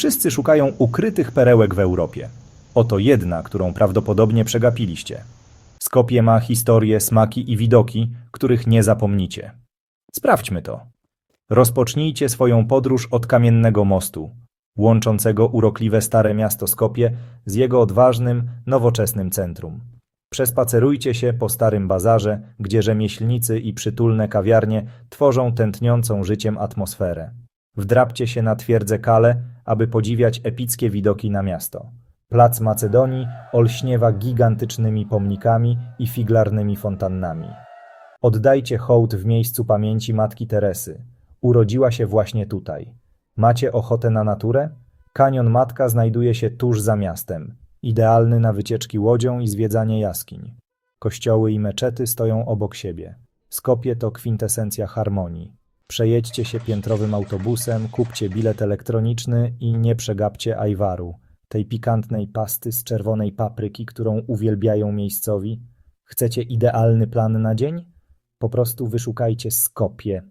Wszyscy szukają ukrytych perełek w Europie. Oto jedna, którą prawdopodobnie przegapiliście. Skopie ma historię, smaki i widoki, których nie zapomnicie. Sprawdźmy to. Rozpocznijcie swoją podróż od kamiennego mostu, łączącego urokliwe stare miasto Skopie z jego odważnym, nowoczesnym centrum. Przespacerujcie się po starym bazarze, gdzie rzemieślnicy i przytulne kawiarnie tworzą tętniącą życiem atmosferę. Wdrapcie się na twierdzę Kale, aby podziwiać epickie widoki na miasto. Plac Macedonii olśniewa gigantycznymi pomnikami i figlarnymi fontannami. Oddajcie hołd w miejscu pamięci Matki Teresy. Urodziła się właśnie tutaj. Macie ochotę na naturę? Kanion Matka znajduje się tuż za miastem. Idealny na wycieczki łodzią i zwiedzanie jaskiń. Kościoły i meczety stoją obok siebie. Skopie to kwintesencja harmonii. Przejedźcie się piętrowym autobusem, kupcie bilet elektroniczny i nie przegapcie ajwaru, tej pikantnej pasty z czerwonej papryki, którą uwielbiają miejscowi. Chcecie idealny plan na dzień? Po prostu wyszukajcie Skopie